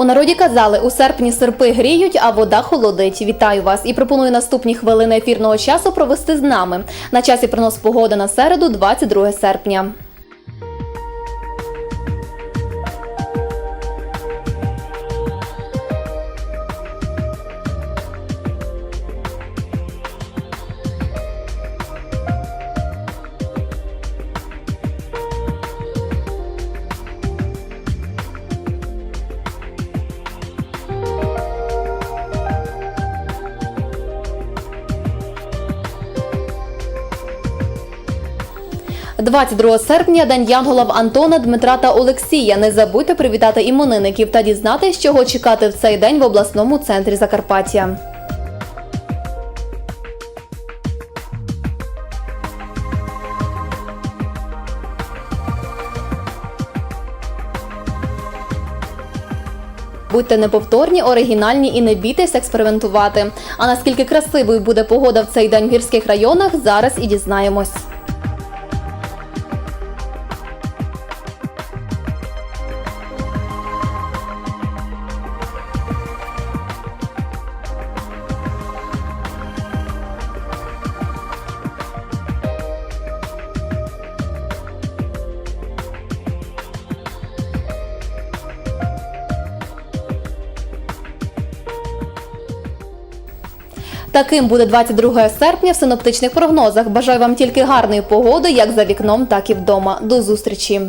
У народі казали, у серпні серпи гріють, а вода холодить. Вітаю вас і пропоную наступні хвилини ефірного часу провести з нами. На часі принос погоди на середу, 22 серпня. – 22 серпня День Янголов Антона, Дмитра та Олексія. Не забудьте привітати іменинників та дізнатись, чого чекати в цей день в обласному центрі Закарпаття. Будьте неповторні, оригінальні і не бійтесь експериментувати. А наскільки красивою буде погода в цей день в гірських районах, зараз і дізнаємось. Таким буде 22 серпня в синоптичних прогнозах. Бажаю вам тільки гарної погоди, як за вікном, так і вдома. До зустрічі!